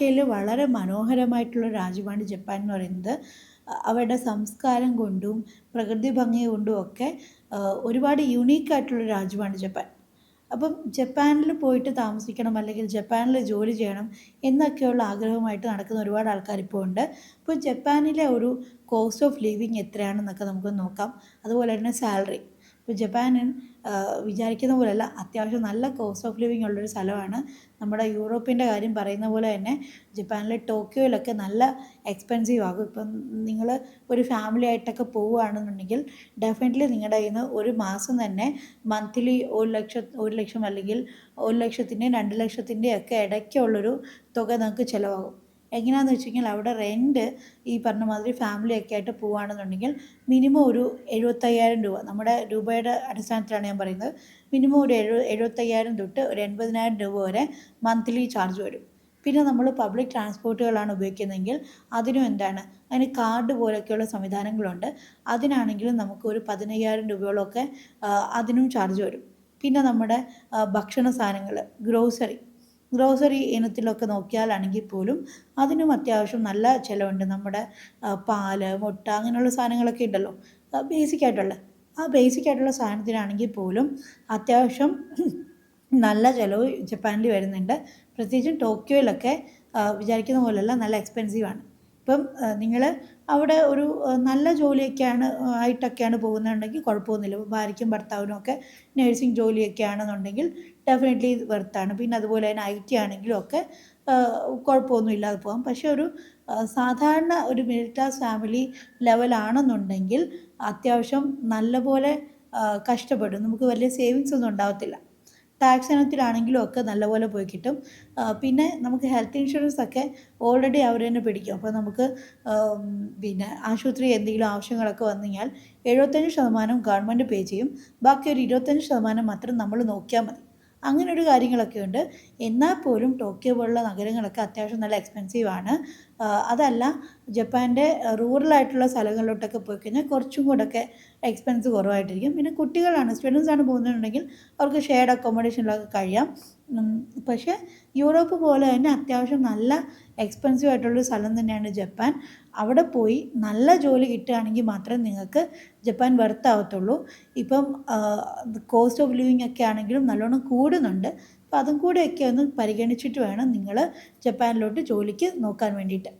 ഭാഷയിൽ വളരെ മനോഹരമായിട്ടുള്ള രാജ്യമാണ് ജപ്പാൻ എന്ന് പറയുന്നത്. അവരുടെ സംസ്കാരം കൊണ്ടും പ്രകൃതി ഭംഗി കൊണ്ടും ഒക്കെ ഒരുപാട് യുണീക്കായിട്ടുള്ള രാജ്യമാണ് ജപ്പാൻ. അപ്പം ജപ്പാനിൽ പോയിട്ട് താമസിക്കണം അല്ലെങ്കിൽ ജപ്പാനിൽ ജോലി ചെയ്യണം എന്നൊക്കെയുള്ള ആഗ്രഹമായിട്ട് നടക്കുന്ന ഒരുപാട് ആൾക്കാർ ഇപ്പോൾ ഉണ്ട്. അപ്പോൾ ജപ്പാനിലെ ഒരു കോസ്റ്റ് ഓഫ് ലിവിങ് എത്രയാണെന്നൊക്കെ നമുക്ക് നോക്കാം. അതുപോലെ തന്നെ സാലറി ഇപ്പോൾ ജപ്പാനിൽ വിചാരിക്കുന്ന പോലെയല്ല അത്യാവശ്യം നല്ല കോസ്റ്റ് ഓഫ് ലിവിങ് ഉള്ളൊരു സ്ഥലമാണ്. നമ്മുടെ യൂറോപ്പിന്റെ കാര്യം പറയുന്ന പോലെ തന്നെ ജപ്പാനിലെ ടോക്കിയോയിലൊക്കെ നല്ല എക്സ്പെൻസീവ് ആകും. ഇപ്പം നിങ്ങൾ ഒരു ഫാമിലി ആയിട്ടൊക്കെ പോവുകയാണെന്നുണ്ടെങ്കിൽ ഡെഫിനറ്റ്ലി നിങ്ങളുടെ കയ്യിൽ നിന്ന് ഒരു മാസം തന്നെ മന്ത്ലി ഒരു ലക്ഷം ഒരു ലക്ഷം അല്ലെങ്കിൽ ഒരു ലക്ഷത്തിന്റെയും രണ്ട് ലക്ഷത്തിന്റെയും ഒക്കെ ഇടയ്ക്കുള്ളൊരു തുക നിങ്ങൾക്ക് ചിലവാകും. എങ്ങനെയാണെന്ന് വെച്ച് കഴിഞ്ഞാൽ അവിടെ റെന്റ് ഈ പറഞ്ഞ മാതിരി ഫാമിലി ഒക്കെ ആയിട്ട് പോവുകയാണെന്നുണ്ടെങ്കിൽ മിനിമം ഒരു എഴുപത്തയ്യായിരം രൂപ. നമ്മുടെ രൂപയുടെ അടിസ്ഥാനത്തിലാണ് ഞാൻ പറയുന്നത്. മിനിമം ഒരു എഴു എഴുപത്തയ്യായിരം തൊട്ട് ഒരു എൺപതിനായിരം രൂപ വരെ മന്ത്ലി ചാർജ് വരും. പിന്നെ നമ്മൾ പബ്ലിക് ട്രാൻസ്പോർട്ടുകളാണ് ഉപയോഗിക്കുന്നതെങ്കിൽ അതിനും എന്താണ്? അതിന് കാർഡ് പോലെയൊക്കെയുള്ള സംവിധാനങ്ങളുണ്ട്. അതിനാണെങ്കിലും നമുക്ക് ഒരു പതിനയ്യായിരം രൂപയോളമൊക്കെ അതിനും ചാർജ് വരും. പിന്നെ നമ്മുടെ ഭക്ഷണ സാധനങ്ങൾ ഗ്രോസറി ഗ്രോസറി ഇനത്തിലൊക്കെ നോക്കിയാലാണെങ്കിൽ പോലും അതിനും അത്യാവശ്യം നല്ല ചിലവുണ്ട്. നമ്മുടെ പാൽ മുട്ട അങ്ങനെയുള്ള സാധനങ്ങളൊക്കെ ഉണ്ടല്ലോ. ബേസിക് ആയിട്ടുള്ള. ആ ബേസിക് ആയിട്ടുള്ള സാധനത്തിനാണെങ്കിൽ പോലും അത്യാവശ്യം നല്ല ചിലവ് ജപ്പാനിൽ വരുന്നുണ്ട്. പ്രത്യേകിച്ചും ടോക്കിയോയിലൊക്കെ വിചാരിക്കുന്ന പോലെയല്ല നല്ല എക്സ്പെൻസീവാണ് ഇപ്പം നിങ്ങൾ അവിടെ ഒരു നല്ല ജോലിയൊക്കെയാണ് ആയിട്ടൊക്കെയാണ് പോകുന്നുണ്ടെങ്കിൽ കുഴപ്പമൊന്നുമില്ല. ഭാര്യയ്ക്കും ഭർത്താവിനും ഒക്കെ നേഴ്സിംഗ് ജോലിയൊക്കെ ആണെന്നുണ്ടെങ്കിൽ ഡെഫിനറ്റ്ലി ഇത് വെർത്താണ്. പിന്നെ അതുപോലെ തന്നെ ഐ ടി ആണെങ്കിലും ഒക്കെ കുഴപ്പമൊന്നും പോകാം. പക്ഷേ ഒരു സാധാരണ ഒരു മിഡിൽ ക്ലാസ് ഫാമിലി ലെവലാണെന്നുണ്ടെങ്കിൽ അത്യാവശ്യം നല്ലപോലെ കഷ്ടപ്പെടും. നമുക്ക് വലിയ സേവിങ്സ് ഒന്നും ഉണ്ടാകത്തില്ല ടാക്സ് ഇനത്തിലാണെങ്കിലും ഒക്കെ നല്ലപോലെ പോയി കിട്ടും. പിന്നെ നമുക്ക് ഹെൽത്ത് ഇൻഷുറൻസ് ഒക്കെ ഓൾറെഡി അവർ തന്നെ പിടിക്കും. അപ്പോൾ നമുക്ക് പിന്നെ ആശുപത്രി എന്തെങ്കിലും ആവശ്യങ്ങളൊക്കെ വന്നു കഴിഞ്ഞാൽ എഴുപത്തഞ്ച് ശതമാനം ഗവൺമെന്റ് പേ ചെയ്യും. ബാക്കി ഒരു ഇരുപത്തഞ്ച് ശതമാനം മാത്രം നമ്മൾ നോക്കിയാൽ മതി. അങ്ങനെ ഒരു കാര്യങ്ങളൊക്കെ ഉണ്ട്. എന്നാൽ പോലും ടോക്കിയോ പോലുള്ള നഗരങ്ങളൊക്കെ അത്യാവശ്യം നല്ല എക്സ്പെൻസീവ് ആണ്. അതല്ല ജപ്പാന്റെ റൂറലായിട്ടുള്ള സ്ഥലങ്ങളിലോട്ടൊക്കെ പോയി കഴിഞ്ഞാൽ കുറച്ചും കൂടെയൊക്കെ എക്സ്പെൻസ് കുറവായിട്ടിരിക്കും. പിന്നെ കുട്ടികളാണ് സ്റ്റുഡൻസാണ് പോകുന്നുണ്ടെങ്കിൽ അവർക്ക് ഷെയർഡ് അക്കോമഡേഷനിലൊക്കെ കഴിയാം. പക്ഷേ യൂറോപ്പ് പോലെ തന്നെ അത്യാവശ്യം നല്ല എക്സ്പെൻസീവ് ആയിട്ടുള്ളൊരു സ്ഥലം തന്നെയാണ് ജപ്പാൻ. അവിടെ പോയി നല്ല ജോലി കിട്ടുകയാണെങ്കിൽ മാത്രമേ നിങ്ങൾക്ക് ജപ്പാൻ വെർത്ത് ആവത്തുള്ളൂ. ഇപ്പം കോസ്റ്റ് ഓഫ് ലിവിങ് ഒക്കെ ആണെങ്കിലും നല്ലോണം കൂടുന്നുണ്ട്. അപ്പം അതും കൂടെയൊക്കെ ഒന്ന് പരിഗണിച്ചിട്ട് വേണം നിങ്ങൾ ജപ്പാനിലോട്ട് ജോലിക്ക് നോക്കാൻ വേണ്ടിയിട്ട്.